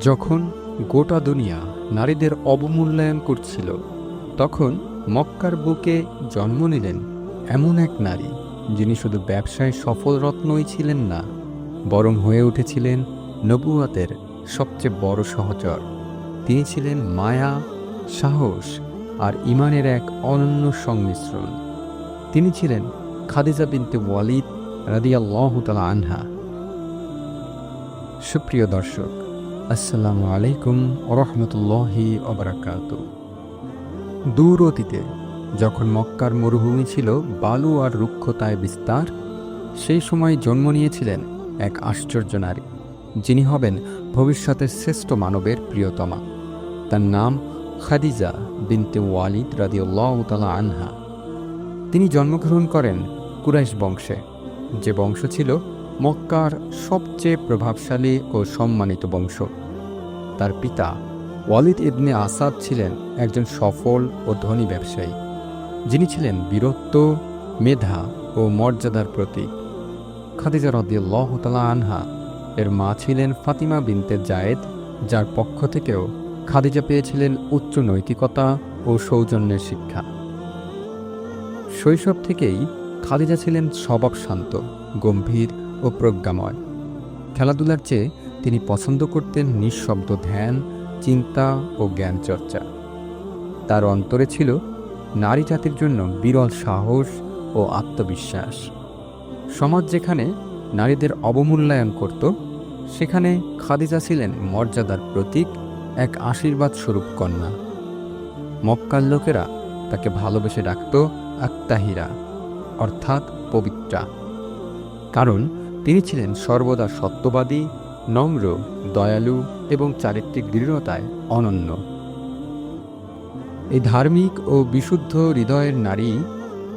যখন গোটা দুনিয়া নারীদের অবমূল্যায়ন করছিল, তখন মক্কার বুকে জন্ম নিলেন এমন এক নারী যিনি শুধু ব্যবসায় সফল রত্নই ছিলেন না, বরং হয়ে উঠেছিলেন নবুয়াতের সবচেয়ে বড় সহচর। তিনি ছিলেন মায়া, সাহস আর ইমানের এক অনন্য সংমিশ্রণ। তিনি ছিলেন খাদিজা বিনতে ওয়ালিদ রাদিয়াল্লাহ তালা আনহা। সুপ্রিয় দর্শক আসসালামু আলাইকুম ওরহমতুল্লাহি অবরাকাত দূর অতীতে যখন মক্কার মরুভূমি ছিল বালু আর রুক্ষতায় বিস্তার, সেই সময় জন্ম নিয়েছিলেন এক আশ্চর্য নারী, যিনি হবেন ভবিষ্যতের শ্রেষ্ঠ মানবের প্রিয়তমা। তার নাম খাদিজা বিনতে ওয়ালিদ রাদিউল্লাহ তালা আনহা। তিনি জন্মগ্রহণ করেন কুরাইশ বংশে। যে বংশ ছিল মক্কার সবচেয়ে প্রভাবশালী ও সম্মানিত বংশ। তার পিতা ওয়ালিদ ইবনে আসাদ ছিলেন একজন সফল ও ধনী ব্যবসায়ী। যিনি ছিলেন বীরত্ব, মেধা ও মর্যাদার প্রতীক। খাদিজা রদিয়াল্লাহ আনহা এর মা ছিলেন ফাতিমা বিনতে জায়েদ, যার পক্ষ থেকেও খাদিজা পেয়েছিলেন উচ্চ নৈতিকতা ও সৌজন্যের শিক্ষা। শৈশব থেকেই খাদিজা ছিলেন স্বভাব শান্ত গম্ভীর ও প্রজ্ঞাময়। খেলাধুলার চেয়ে তিনি পছন্দ করতেন নিঃশব্দ ধ্যান, চিন্তা ও জ্ঞান চর্চা তার অন্তরে ছিল নারী জাতির জন্য বিরল সাহস ও আত্মবিশ্বাস। সমাজ যেখানে নারীদের অবমূল্যায়ন করত, সেখানে খাদিজা ছিলেন মর্যাদার প্রতীক, এক আশীর্বাদ স্বরূপ কন্যা। মক্কার লোকেরা তাকে ভালোবেসে ডাকত আত্মাহিরা অর্থাৎ পবিত্রা। কারণ তিনি ছিলেন সর্বদা সত্যবাদী, নম্র, দয়ালু এবং চারিত্রিক দৃঢ়তায় অনন্য। এই ধার্মিক ও বিশুদ্ধ হৃদয়ের নারী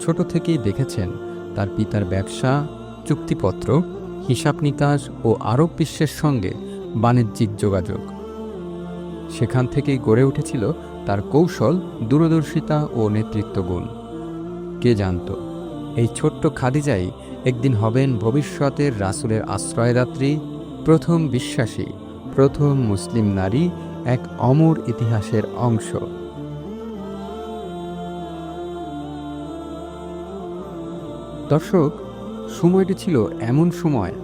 ছোট থেকেই দেখেছেন তার পিতার ব্যবসা, চুক্তিপত্র, হিসাব নিকাশ ও আরব বিশ্বের সঙ্গে বাণিজ্যিক যোগাযোগ। সেখান থেকেই গড়ে উঠেছিল তার কৌশল, দূরদর্শিতা ও নেতৃত্ব গুণ কে জানত? এই ছোট্ট খাদিজাই একদিন হবেন ভবিষ্যতের রাসুলের আশ্রয়দাত্রী, প্রথম বিশ্বাসী, প্রথম মুসলিম নারী, এক অমর ইতিহাসের অংশ। দর্শক, সময়টি ছিল এমন সময়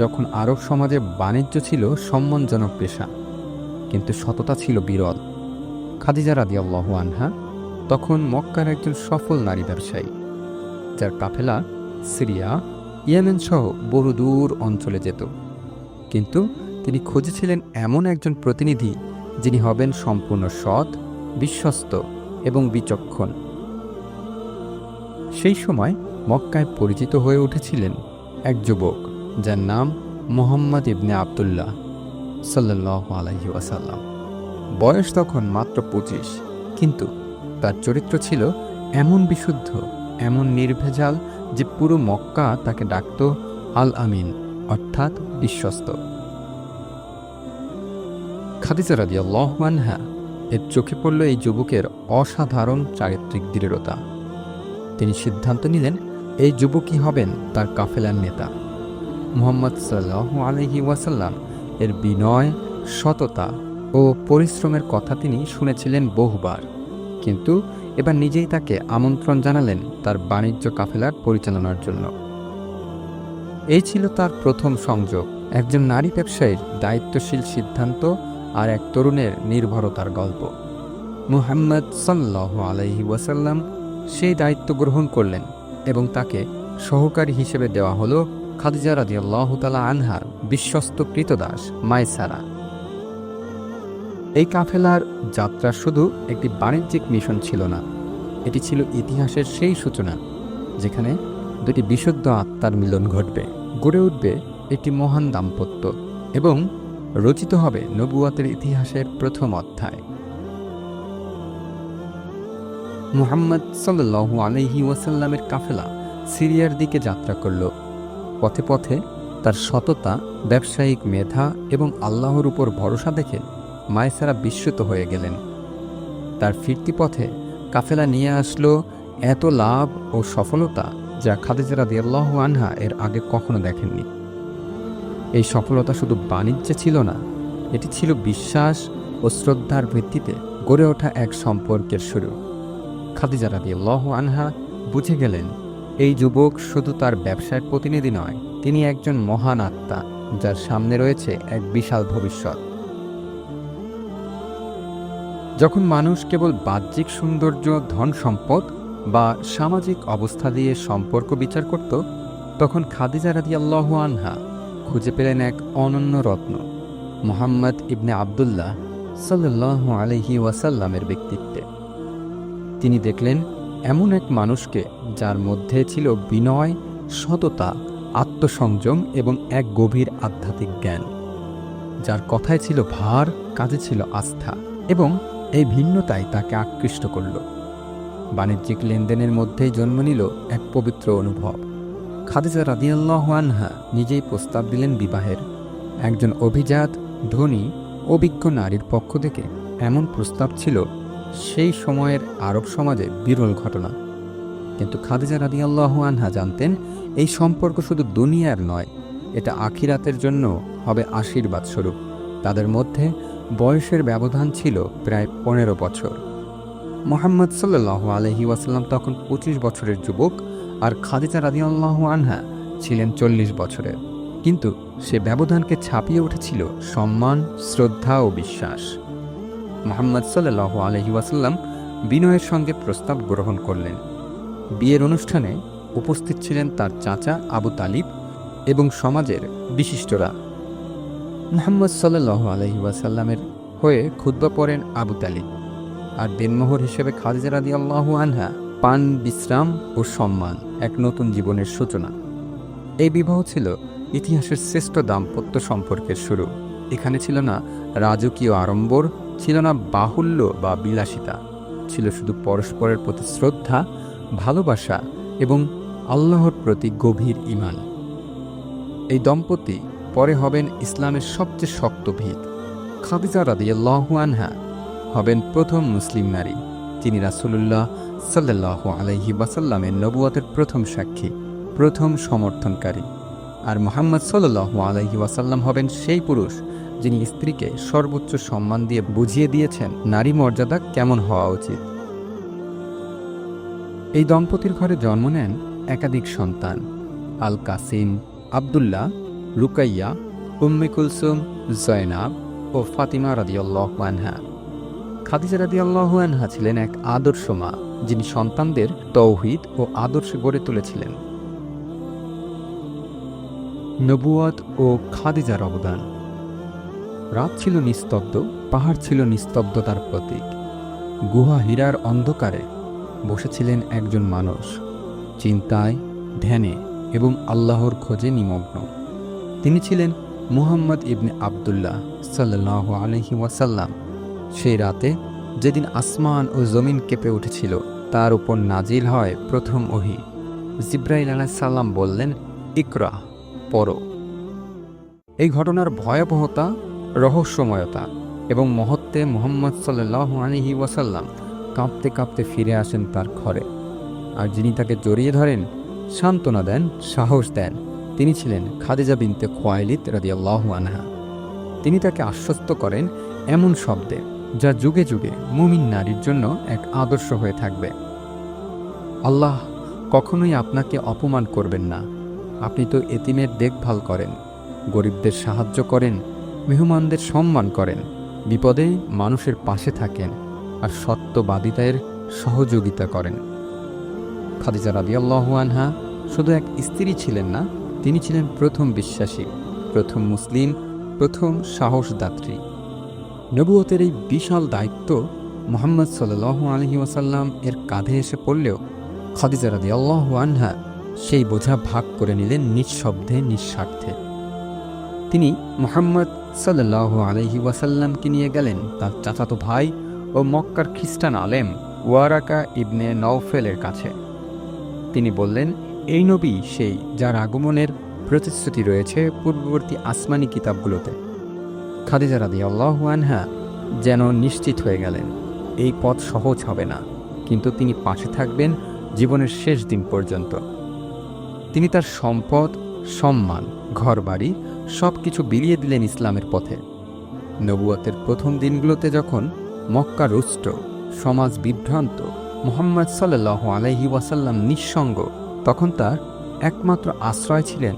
যখন আরব সমাজে বাণিজ্য ছিল সম্মানজনক পেশা, কিন্তু সততা ছিল বিরল। খাদিজা রাদিয়াল্লাহ আনহা তখন মক্কার একজন সফল নারী ব্যবসায়ী। যার কাফেলা সিরিয়া, ইয়েমেন সহ বহু দূর অঞ্চলে যেত। কিন্তু তিনি খুঁজেছিলেন এমন একজন প্রতিনিধি যিনি হবেন সম্পূর্ণ সৎ, বিশ্বস্ত এবং বিচক্ষণ। সেই সময় মক্কায় পরিচিত হয়ে উঠেছিলেন এক যুবক যার নাম মোহাম্মদ ইবনে আবদুল্লাহ সাল্লাহ আলহি ওয়াসাল্লাম। বয়স তখন মাত্র পঁচিশ, কিন্তু তার চরিত্র ছিল এমন বিশুদ্ধ এমন নির্ভেজাল যে পুরো মক্কা তাকে ডাকত আল আমিন অর্থাৎ বিশ্বস্ত। খাদিজা রাদিয়াল্লাহু আনহা এর চোখে পড়ল এই যুবকের অসাধারণ চারিত্রিক দৃঢ়তা। তিনি সিদ্ধান্ত নিলেন, এই যুবকই হবেন তার কাফেলার নেতা। মুহাম্মদ সাল্লাহ আলহি ওয়াসাল্লাম এর বিনয়, সততা ও পরিশ্রমের কথা তিনি শুনেছিলেন বহুবার। কিন্তু এবার নিজেই তাকে আমন্ত্রণ জানালেন তার বাণিজ্য কাফেলার পরিচালনার জন্য। এই ছিল তার প্রথম সংযোগ, একজন নারী ব্যবসায়ীর দায়িত্বশীল সিদ্ধান্ত আর এক তরুণের নির্ভরতার গল্প। মুহাম্মদ সাল্লাহ আলাইহি ওয়াসাল্লাম সেই দায়িত্ব গ্রহণ করলেন এবং তাকে সহকারী হিসেবে দেওয়া হলো খাদিজা রাদিয়াল্লাহু তালা আনহার বিশ্বস্ত কৃতদাস মাইসারা। এই কাফেলার যাত্রা শুধু একটি বাণিজ্যিক মিশন ছিল না এটি ছিল ইতিহাসের সেই সূচনা, যেখানে দুটি বিশুদ্ধ আত্মার মিলন ঘটবে। গড়ে উঠবে একটি মহান দাম্পত্য এবং রচিত হবে নবুয়াতের ইতিহাসের প্রথম অধ্যায়। মুহাম্মদ সাল্লু আলহি ওয়াসাল্লামের কাফেলা সিরিয়ার দিকে যাত্রা করল। পথে পথে তার সততা, ব্যবসায়িক মেধা এবং আল্লাহর উপর ভরসা দেখে মায়েসারা বিস্মিত হয়ে গেলেন। তার ফিরতি পথে কাফেলা নিয়ে আসলো এত লাভ ও সফলতা যা খাদিজা দিয়াল্লাহু আনহা এর আগে কখনো দেখেননি। এই সফলতা শুধু বাণিজ্যে ছিল না, এটি ছিল বিশ্বাস ও শ্রদ্ধার ভিত্তিতে গড়ে ওঠা এক সম্পর্কের শুরু। খাদিজা আল্লাহ আনহা বুঝে গেলেন, এই যুবক শুধু তার ব্যবসায়ের প্রতিনিধি নয়, তিনি একজন মহান আত্মা, যার সামনে রয়েছে এক বিশাল ভবিষ্যৎ। যখন মানুষ কেবল বাহ্যিক সৌন্দর্য, ধন সম্পদ বা সামাজিক অবস্থা দিয়ে সম্পর্ক বিচার করত, তখন খাদিজা রাদি আল্লাহ আনহা খুঁজে পেলেন এক অনন্য রত্ন, মোহাম্মদ ইবনে আবদুল্লাহ সাল্লাহ আলহি ওয়াসাল্লামের ব্যক্তিত্বে। তিনি দেখলেন, এমন এক মানুষকে যার মধ্যে ছিল বিনয়, সততা, আত্মসংযম এবং এক গভীর আধ্যাত্মিক জ্ঞান, যার কথায় ছিল ভার, কাজে ছিল আস্থা এবং এই ভিন্নতাই তাকে আকৃষ্ট করল। বাণিজ্যিক লেনদেনের মধ্যেই জন্ম নিল এক পবিত্র অনুভব। খাদিজা রাদিয়াল্লাহ আনহা নিজেই প্রস্তাব দিলেন বিবাহের। একজন অভিজাত, ধনী, অভিজ্ঞ নারীর পক্ষ থেকে এমন প্রস্তাব ছিল, সেই সময়ের আরব সমাজে বিরল ঘটনা। কিন্তু খাদিজা রাদিয়াল্লাহ আনহা জানতেন, এই সম্পর্ক শুধু দুনিয়ার নয়, এটা আখিরাতের জন্য হবে আশীর্বাদ স্বরূপ তাদের মধ্যে বয়সের ব্যবধান ছিল প্রায় পনেরো বছর। মোহাম্মদ সাল্লাহ আলহি ওয়াসাল্লাম তখন পঁচিশ বছরের যুবক আর খাদিজা রাদিয়াল্লাহ আনহা ছিলেন চল্লিশ বছরের। কিন্তু সে ব্যবধানকে ছাপিয়ে উঠেছিল সম্মান, শ্রদ্ধা ও বিশ্বাস। মোহাম্মদ সাল্লাহ আলহি ওয়াসাল্লাম বিনয়ের সঙ্গে প্রস্তাব গ্রহণ করলেন। বিয়ের অনুষ্ঠানে উপস্থিত ছিলেন তার চাচা আবু তালিব এবং সমাজের বিশিষ্টরা। মোহাম্মদ সাল্লাহ আলহি ওয়াসাল্লামের হয়ে খুদ্া পড়েন আবু তালিব আর দেনমোহর হিসেবে খাদিজা রাদি আল্লাহ আনহা পান, বিশ্রাম ও সম্মান, এক নতুন জীবনের সূচনা। এই বিবাহ ছিল ইতিহাসের শ্রেষ্ঠ দাম্পত্য সম্পর্কের শুরু। এখানে ছিল না রাজকীয় আড়ম্বর, ছিল না বাহুল্য বা বিলাসিতা। ছিল শুধু পরস্পরের প্রতি শ্রদ্ধা, ভালোবাসা এবং আল্লাহর প্রতি গভীর ইমান এই দম্পতি পরে হবেন ইসলামের সবচেয়ে শক্ত ভিত। খাদিজা রাদিয়াল্লাহু আনহা হবেন প্রথম মুসলিম নারী তিনি রাসুলুল্লাহ সাল্লাহ আলহি ওয়াসাল্লামের নবুয়াতের প্রথম সাক্ষী, প্রথম সমর্থনকারী। আর মোহাম্মদ সাল্লাহ আলহি ওয়াসাল্লাম হবেন সেই পুরুষ, যিনি স্ত্রীকে সর্বোচ্চ সম্মান দিয়ে বুঝিয়ে দিয়েছেন নারী মর্যাদা কেমন হওয়া উচিত। এই দম্পতির ঘরে জন্ম নেন একাধিক সন্তান আল কাসিম আবদুল্লাহ রুকাইয়া, উম্মে কুলসুম, জয়নাব ও ফাতিমা রাদিয়াল্লাহ আনহা। খাদিজা রাদিয়াল্লাহু আনহা ছিলেন এক আদর্শ মা, যিনি সন্তানদের তৌহিদ ও আদর্শে গড়ে তুলেছিলেন। নবুয়াত ও খাদিজার অবদান। রাত ছিল নিস্তব্ধ, পাহাড় ছিল নিস্তব্ধতার প্রতীক। গুহা হীরার অন্ধকারে বসেছিলেন একজন মানুষ, চিন্তায়, ধ্যানে এবং আল্লাহর খোঁজে নিমগ্ন। তিনি ছিলেন মুহাম্মদ ইবনে আবদুল্লাহ সাল্লাহ আলহি ওয়াসাল্লাম। সেই রাতে যেদিন আসমান ও জমিন কেঁপে উঠেছিল, তার উপর নাজিল হয় প্রথম ওহি। জিব্রাইল আলাহিসাল্লাম বললেন, ইকরা পর এই ঘটনার ভয়াবহতা, রহস্যময়তা এবং মহত্বে মোহাম্মদ সাল্লাহ আলহি ওয়াসাল্লাম কাঁপতে কাঁপতে ফিরে আসেন তার ঘরে। আর যিনি তাকে জড়িয়ে ধরেন, সান্ত্বনা দেন, সাহস দেন। তিনি ছিলেন খাদিজা বিনতে খোয়াইলিত রাদিয়াল্লাহ আনহা। তিনি তাকে আশ্বস্ত করেন এমন শব্দে, যা যুগে যুগে মুমিন নারীর জন্য এক আদর্শ হয়ে থাকবে। আল্লাহ কখনোই আপনাকে অপমান করবেন না। আপনি তো এতিমের দেখভাল করেন, গরিবদের সাহায্য করেন, মেহমানদের সম্মান করেন, বিপদে মানুষের পাশে থাকেন আর সত্যবাদিতায়ের সহযোগিতা করেন। খাদিজা রাদিয়াল্লাহ আনহা শুধু এক স্ত্রী ছিলেন না তিনি ছিলেন প্রথম বিশ্বাসী, প্রথম মুসলিম, প্রথম সাহসদাত্রী। নবুয়তের এই বিশাল দায়িত্ব মোহাম্মদ সাল্লাহ আলহি ওয়াসাল্লাম এর কাঁধে এসে পড়লেও খাদিজা রাদি আল্লাহ আনহা সেই বোঝা ভাগ করে নিলেন নিঃশব্দে, নিঃস্বার্থে। তিনি মোহাম্মদ সাল্লাহ আলহি ওয়াসাল্লামকে নিয়ে গেলেন তার চাচাতো ভাই ও মক্কার খ্রিস্টান আলেম ওয়ারাকা ইবনে নওফেলের কাছে। তিনি বললেন এই নবী সেই যার আগমনের প্রতিশ্রুতি রয়েছে পূর্ববর্তী আসমানি কিতাবগুলোতে। খাদিজা রাদি আনহা যেন নিশ্চিত হয়ে গেলেন, এই পথ সহজ হবে না, কিন্তু তিনি পাশে থাকবেন জীবনের শেষ দিন পর্যন্ত। তিনি তার সম্পদ, সম্মান, ঘরবাড়ি সব কিছু বিলিয়ে দিলেন ইসলামের পথে। নবুয়াতের প্রথম দিনগুলোতে যখন মক্কা রুষ্ট, সমাজ বিভ্রান্ত, মোহাম্মদ সাল্লাহ আলহি ওয়াসাল্লাম নিঃসঙ্গ তখন তার একমাত্র আশ্রয় ছিলেন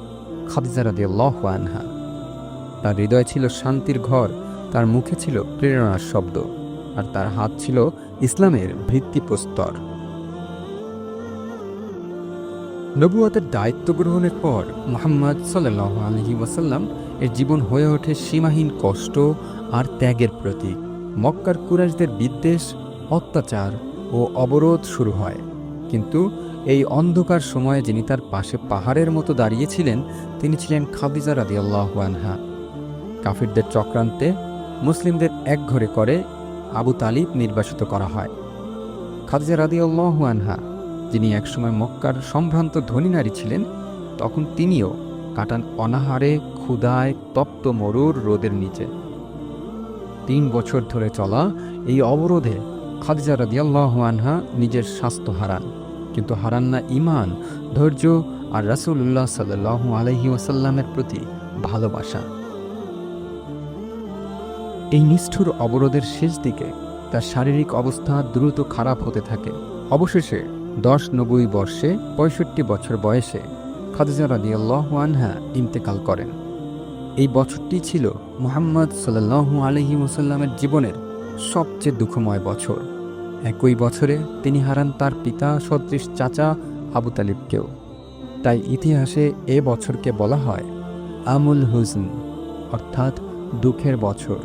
খাদিজা রাদিয়াল্লাহু আনহা। তার হৃদয় ছিল শান্তির ঘর, তার মুখে ছিল প্রেরণার শব্দ, আর তার হাত ছিল ইসলামের ভিত্তিপ্রস্তর। নবুয়াতের দায়িত্ব গ্রহণের পর মোহাম্মদ সাল্লাহ আলহি ওয়াসাল্লাম এর জীবন হয়ে ওঠে সীমাহীন কষ্ট আর ত্যাগের প্রতীক। মক্কার কুরাইশদের বিদ্বেষ, অত্যাচার ও অবরোধ শুরু হয়। কিন্তু এই অন্ধকার সময়ে যিনি তার পাশে পাহাড়ের মতো দাঁড়িয়েছিলেন, তিনি ছিলেন খাদিজা রাদিয়াল্লাহ আনহা। কাফিরদের চক্রান্তে মুসলিমদের একঘরে করে আবু তালিব নির্বাসিত করা হয়। খাদিজা রাদিয়াল্লাহ আনহা, যিনি একসময় মক্কার সম্ভ্রান্ত ধনী নারী ছিলেন, তখন তিনিও কাটান অনাহারে ক্ষুদায় তপ্ত মরুর রোদের নিচে। তিন বছর ধরে চলা এই অবরোধে খাদিজা রাদিয়াল্লাহু আনহা নিজের স্বাস্থ্য হারান, কিন্তু হারান না ইমান ধৈর্য আর রাসূলুল্লাহ সাল্লাহ আলাইহি ওয়াসাল্লামের প্রতি ভালোবাসা। এই নিষ্ঠুর অবরোধের শেষ দিকে তার শারীরিক অবস্থা দ্রুত খারাপ হতে থাকে। অবশেষে দশ নব্বই বর্ষে পঁয়ষট্টি বছর বয়সে খাদিজা রাদিয়াল্লাহু আনহা ইন্তেকাল করেন। এই বছরটি ছিল মুহাম্মদ সাল্লাল্লাহু আলহি ওসাল্লামের জীবনের সবচেয়ে দুঃখময় বছর। একই বছরে তিনি হারান তার পিতা সদৃশ চাচা আবু তালিবকেও। তাই ইতিহাসে এ বছরকে বলা হয় আমুল হুজন, অর্থাৎ দুঃখের বছর।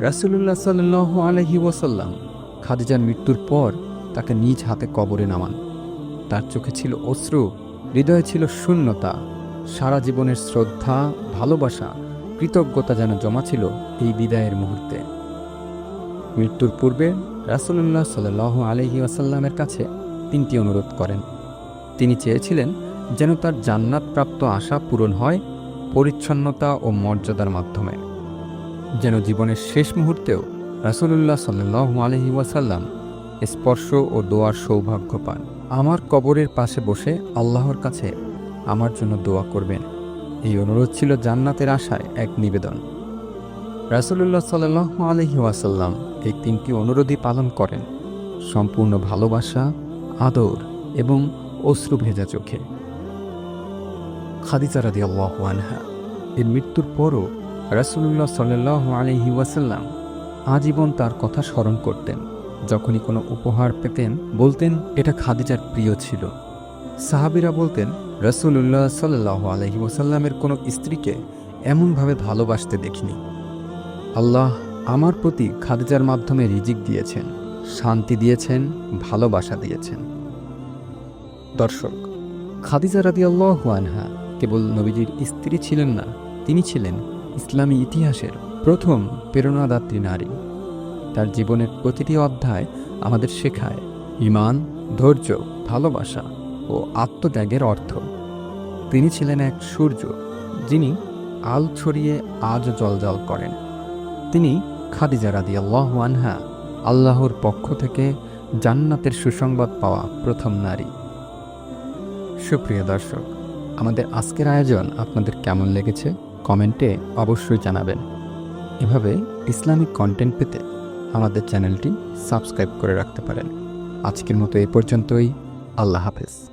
রাসুলুল্লাহ সাল্লাহ আলহি ওসাল্লাম খাদিজার মৃত্যুর পর তাকে নিজ হাতে কবরে নামান। তার চোখে ছিল অশ্রু, হৃদয়ে ছিল শূন্যতা, সারা জীবনের শ্রদ্ধা, ভালোবাসা, কৃতজ্ঞতা যেন জমা ছিল এই বিদায়ের মুহূর্তে। মৃত্যুর পূর্বে রাসুলুল্লাহ সাল আলহি আসাল্লামের কাছে তিনটি অনুরোধ করেন। তিনি চেয়েছিলেন যেন তার জান্নাত প্রাপ্ত আশা পূরণ হয় পরিচ্ছন্নতা ও মর্যাদার মাধ্যমে। যেন জীবনের শেষ মুহূর্তেও রাসুলুল্লাহ সাল্লাহ আলহি ওয়াসাল্লাম স্পর্শ ও দোয়ার সৌভাগ্য পান। আমার কবরের পাশে বসে আল্লাহর কাছে আমার জন্য দোয়া করবেন। এই অনুরোধ ছিল জান্নাতের আশায় এক নিবেদন। রাসুলুল্লাহ সাল্লাহ আলহি ওয়াসাল্লাম এই তিনটি অনুরোধই পালন করেন। সম্পূর্ণ ভালোবাসা, আদর এবং অশ্রু ভেজা চোখে। খাদিজা রাদি আনহা, এর মৃত্যুর পরও রাসুলুল্লাহ সাল্লাহ আলহি ওয়াসাল্লাম আজীবন তার কথা স্মরণ করতেন। যখনই কোনো উপহার পেতেন, বলতেন, এটা খাদিজার প্রিয় ছিল। সাহাবিরা বলতেন রসুল্লাহ সাল্লাহ আলহি ওসাল্লামের কোনো স্ত্রীকে এমনভাবে ভালোবাসতে দেখিনি। আল্লাহ আমার প্রতি খাদিজার মাধ্যমে রিজিক দিয়েছেন, শান্তি দিয়েছেন, ভালোবাসা দিয়েছেন। দর্শক, খাদিজা রাদি আল্লাহ আনহা কেবল নবীজির স্ত্রী ছিলেন না, তিনি ছিলেন ইসলামী ইতিহাসের প্রথম প্রেরণাদাত্রী নারী। তার জীবনের প্রতিটি অধ্যায় আমাদের শেখায় ইমান ধৈর্য, ভালোবাসা ও আত্মত্যাগের অর্থ। তিনি ছিলেন এক সূর্য, যিনি আল ছড়িয়ে আজ জলজল করেন। তিনি খাদিজা রাদি আনহা আল্লাহর পক্ষ থেকে জান্নাতের সুসংবাদ পাওয়া প্রথম নারী। সুপ্রিয় দর্শক, আমাদের আজকের আয়োজন আপনাদের কেমন লেগেছে কমেন্টে অবশ্যই জানাবেন। এভাবে ইসলামিক কন্টেন্ট পেতে আমাদের চ্যানেলটি সাবস্ক্রাইব করে রাখতে পারেন। আজকের মতো এ পর্যন্তই। আল্লাহ হাফেজ।